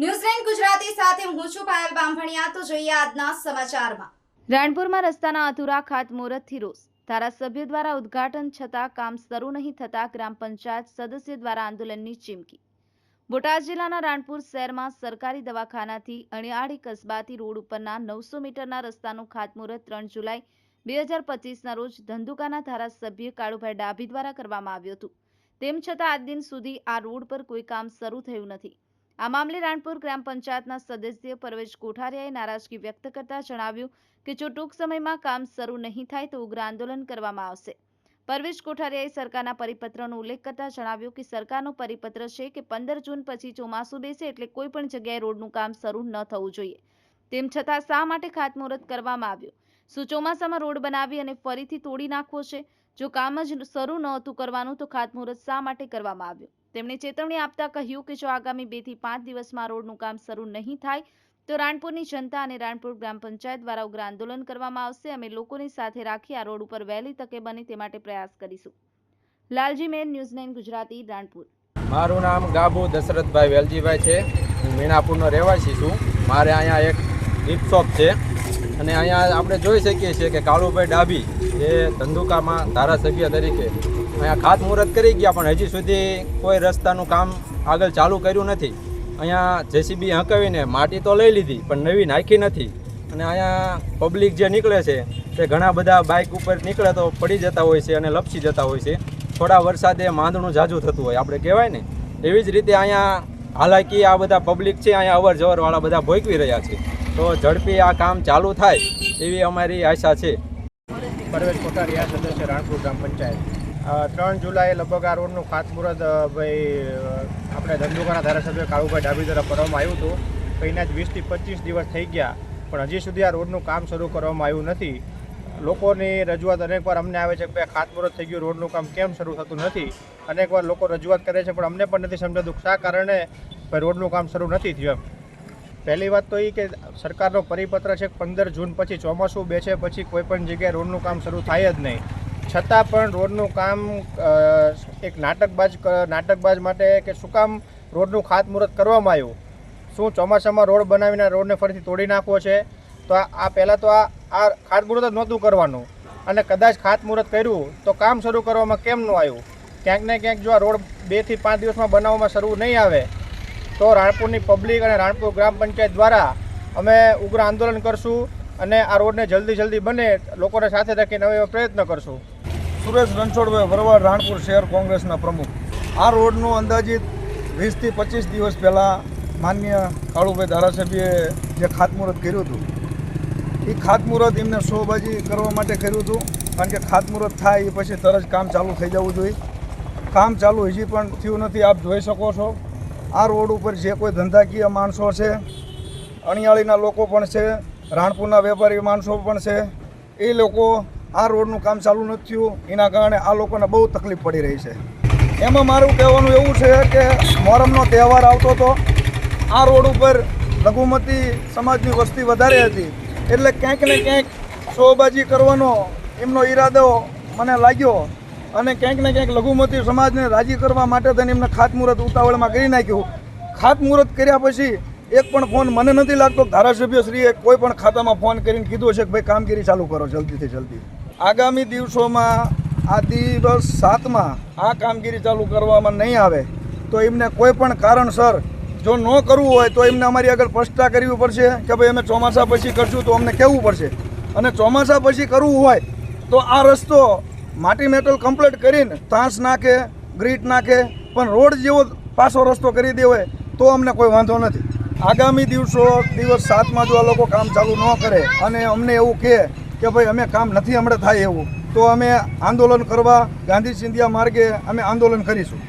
ન્યૂઝલેન્ડ ગુજરાતી સાથે હું છું પાયલ બામભણિયા. તો જોઈએ આજના સમાચારમાં. રાણપુરમાં રસ્તાના અધૂરા ખાતમુહૂર્તથી રોષ. ધારાસભ્ય દ્વારા ઉદ્ઘાટન છતાં કામ શરૂ નહીં થતાં ગ્રામ પંચાયત સદસ્ય દ્વારા આંદોલનની ચીમકી. બોટાદ જિલ્લાના રાણપુર શહેરમાં સરકારી દવાખાનાથી અણિયાળી કસ્બાથી રોડ ઉપરના નવસો મીટરના રસ્તાનું ખાતમુહૂર્ત ત્રણ જુલાઈ બે હજાર પચીસના રોજ ધંધુકાના ધારાસભ્ય કાળુભાઈ ડાભી દ્વારા કરવામાં આવ્યું હતું. તેમ છતાં આજ દિન સુધી આ રોડ પર કોઈ કામ શરૂ થયું નથી. આ મામલે રાણપુર ગ્રામ પંચાયતના સદસ્ય પરવેશ કોઠારિયાએ નારાજગી વ્યક્ત કરતા જણાવ્યું કે જો ટૂંક સમયમાં કામ શરૂ નહીં થાય તો ઉગ્ર આંદોલન કરવામાં આવશે. પરવેશ કોઠારિયાએ સરકારના પરિપત્રનો ઉલ્લેખ કરતા જણાવ્યું કે સરકારનો પરિપત્ર છે કે પંદર જૂન પછી ચોમાસું બેસે એટલે કોઈ પણ જગ્યાએ રોડનું કામ શરૂ ન થવું જોઈએ. તેમ છતાં શા માટે ખાતમુહૂર્ત કરવામાં આવ્યું? શું ચોમાસામાં રોડ બનાવી અને ફરીથી તોડી નાખવો છે? જો કામ જ શરૂ નહોતું કરવાનું તો ખાતમુહૂર્ત શા માટે કરવામાં આવ્યું? તેમણે ચેતવણી આપતા કહ્યું કે જો આગામી બેથી પાંચ દિવસમાં રોડનું કામ શરૂ નહીં થાય, તો રાણપુરની જનતા અને રાણપુર ગ્રામ પંચાયત દ્વારા ઉગ્ર આંદોલન કરવામાં આવશે. અમે લોકોની સાથે રાખી આ રોડ ઉપર વહેલી તકે બને તે માટે પ્રયાસ કરીશું. લાલજી મેન ન્યૂઝ નાઇન ગુજરાતી, રાણપુર. મારું નામ ગાબુ દશરથભાઈ વેલજીભાઈ છે. હું મીણાપુરનો રહેવાસી છું. મારે અહીંયા એક ગિફ્ટ શોપ છે. અને અહીંયા આપણે જોઈ શકીએ છીએ કે કાળુભાઈ ડાભી એ ધંધુકામાં ધારાસભ્ય તરીકે અહીંયા ખાતમુહૂર્ત કરી ગયા, પણ હજી સુધી કોઈ રસ્તાનું કામ આગળ ચાલુ કર્યું નથી. અહીંયા જેસીબી હંકાવીને માટી તો લઈ લીધી, પણ નવી નાખી નથી. અને અહીંયા પબ્લિક જે નીકળે છે, તે ઘણા બધા બાઇક ઉપર નીકળે તો પડી જતા હોય છે અને લપસી જતા હોય છે. થોડા વરસાદે માંદણું જાજુ થતું હોય, આપણે કહેવાય ને. એવી જ રીતે અહીંયા હાલાકી આ બધા પબ્લિક છે, અહીંયા અવર જવરવાળા બધા ભોગવી રહ્યા છે. તો ઝડપી આ કામ ચાલુ થાય, એવી અમારી આશા છે. પરવેશ કોઠારિયા સદસ્ય રાણપુર ગ્રામ પંચાયત. ત્રણ જુલાઈએ લગભગ આ રોડનું ખાતમુહૂર્ત ભાઈ આપણે ધંધુકાના ધારાસભ્ય કાળુભાઈ ડાબી દ્વારા કરવામાં આવ્યું હતું. તો જ વીસથી પચીસ દિવસ થઈ ગયા, પણ હજી સુધી આ રોડનું કામ શરૂ કરવામાં આવ્યું નથી. લોકોની રજૂઆત અનેકવાર અમને આવે છે કે ભાઈ ખાતમુહૂર્ત થઈ ગયું, રોડનું કામ કેમ શરૂ થતું નથી? અનેકવાર લોકો રજૂઆત કરે છે, પણ અમને પણ નથી સમજાતું શા કારણે ભાઈ, રોડનું કામ શરૂ નથી થયું એમ. પહેલી વાત તો એ કે સરકારનો પરિપત્ર છે પંદર જૂન પછી ચોમાસું બેસે, પછી કોઈ પણ જગ્યાએ રોડનું કામ શરૂ થાય જ નહીં. છતાં પણ રોડનું કામ એક નાટકબાજ નાટકબાજ માટે કે શું કામ રોડનું ખાતમુહૂર્ત કરવામાં આવ્યું? શું ચોમાસામાં રોડ બનાવીને રોડને ફરીથી તોડી નાખવો છે? તો આ પહેલાં તો આ આ ખાતમુહૂર્ત જ નહોતું કરવાનું. અને કદાચ ખાતમુહૂર્ત કર્યું, તો કામ શરૂ કરવામાં કેમ ન આવ્યું? ક્યાંક ને ક્યાંક જો આ રોડ બેથી પાંચ દિવસમાં બનાવવામાં શરૂ નહીં આવે, તો રાણપુરની પબ્લિક અને રાણપુર ગ્રામ પંચાયત દ્વારા અમે ઉગ્ર આંદોલન કરશું અને આ રોડને જલ્દી જલ્દી બને, લોકોને સાથે રાખીને અમે પ્રયત્ન કરશું. સુરેશ રણછોડભાઈ વરવાડ રાણપુર શહેર કોંગ્રેસના પ્રમુખ. આ રોડનું અંદાજિત વીસથી પચીસ દિવસ પહેલાં માન્ય કાળુભાઈ ધારાસભ્યએ જે ખાતમુહૂર્ત કર્યું હતું એ ખાતમુહૂર્ત એમને શોબાજી કરવા માટે કર્યું હતું, કારણ કે ખાતમુહૂર્ત થાય એ પછી તરત કામ ચાલુ થઈ જવું જોઈએ. કામ ચાલુ હજી પણ થયું નથી, આપ જોઈ શકો છો. આ રોડ ઉપર જે કોઈ ધંધાકીય માણસો છે, અણિયાળીના લોકો પણ છે, રાણપુરના વેપારી માણસો પણ છે, એ લોકો આ રોડનું કામ ચાલુ નથી થયું. એના કારણે આ લોકોને બહુ તકલીફ પડી રહી છે. એમાં મારું કહેવાનું એવું છે કે મોહરમનો તહેવાર આવતો હતો આ રોડ ઉપર લઘુમતી સમાજની વસ્તી વધારે હતી. એટલે ક્યાંક ને ક્યાંક શોબાજી કરવાનો એમનો ઈરાદો મને લાગ્યો અને ક્યાંક ને ક્યાંક લઘુમતી સમાજને રાજી કરવા માટે થઈને એમને ખાતમુહૂર્ત ઉતાવળમાં કરી નાખ્યું. ખાતમુહૂર્ત કર્યા પછી એક પણ ફોન મને નથી લાગતો. ધારાસભ્યશ્રીએ કોઈ પણ ખાતામાં ફોન કરીને કીધું છે કે ભાઈ કામગીરી ચાલુ કરો જલ્દીથી જલ્દી. આગામી દિવસોમાં આ દિવસ સાતમાં આ કામગીરી ચાલુ કરવામાં નહીં આવે, તો એમને કોઈ પણ કારણસર જો ન કરવું હોય, તો એમને અમારી આગળ સ્પષ્ટતા કરવી પડશે કે ભાઈ અમે ચોમાસા પછી કરશું તો અમને કહેવું પડશે? અને ચોમાસા પછી કરવું હોય, તો આ રસ્તો માટી મેટલ કમ્પ્લીટ કરીને તાંસ નાખે, ગ્રીટ નાખે, પણ રોડ જેવો પાછો રસ્તો કરી દે હોય, તો અમને કોઈ વાંધો નથી. આગામી દિવસો, દિવસ સાતમાં જો આ લોકો કામ ચાલુ ન કરે, અને અમને એવું કહે કે ભાઈ અમે કામ નથી હમણાં થાય એવું, તો અમે આંદોલન કરવા ગાંધી સિંધિયા માર્ગે અમે આંદોલન કરીશું.